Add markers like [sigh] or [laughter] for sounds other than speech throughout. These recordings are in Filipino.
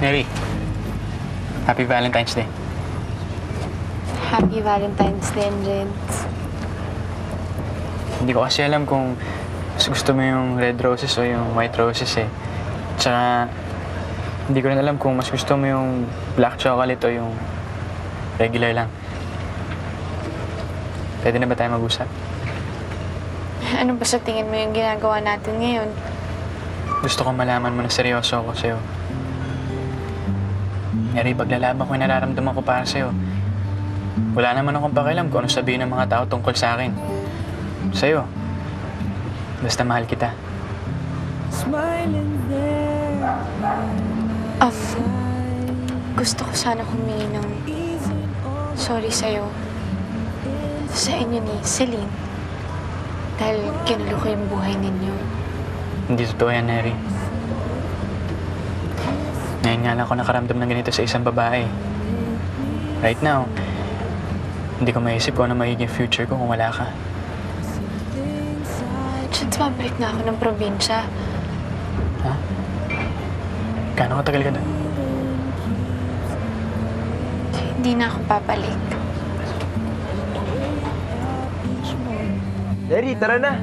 Mary, Happy Valentine's Day. Happy Valentine's Day, Renz. Hindi ko kasi alam kung mas gusto mo yung red roses o yung white roses eh. Tsaka, hindi ko rin alam kung mas gusto mo yung black chocolate o yung regular lang. Pwede na ba tayo mag-usap? [laughs] Ano ba sa tingin mo yung ginagawa natin ngayon? Gusto ko malaman mo na seryoso ako sa'yo. Mary, paglalaban ko yung nararamdaman ko para sa'yo. Wala naman akong pakialam kung ano sabihin ng mga tao tungkol sa akin. Sa'yo. Basta mahal kita. Um, gusto ko sana humingi ng sorry sa'yo. Sa inyo ni Celine. Dahil kinulo ko yung buhay ninyo. Hindi totoo yan, Mary. Ngayon nga lang ako nakaramdam ng ganito sa isang babae. Right now, hindi ko maisip kung ano magiging future ko kung wala ka. Chance, mabalik na ako ng probinsya. Ha? Gaano katagal ka doon? Hindi na ako papalik. Jerry, tara na.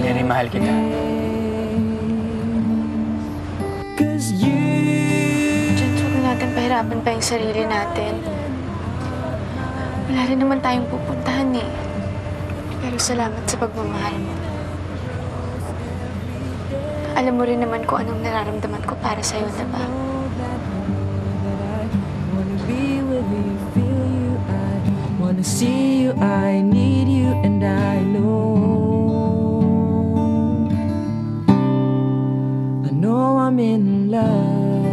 Mary, mahal kita. Chance, huwag natin pahirapan pa yung sarili natin. Wala rin naman tayong pupuntahan eh. Pero salamat sa pagmamahal mo. Alam mo rin naman kung anong nararamdaman ko para sa'yo, diba? Wanna be with you, feel you, I wanna see you, I need you, and I know. I know I'm in love.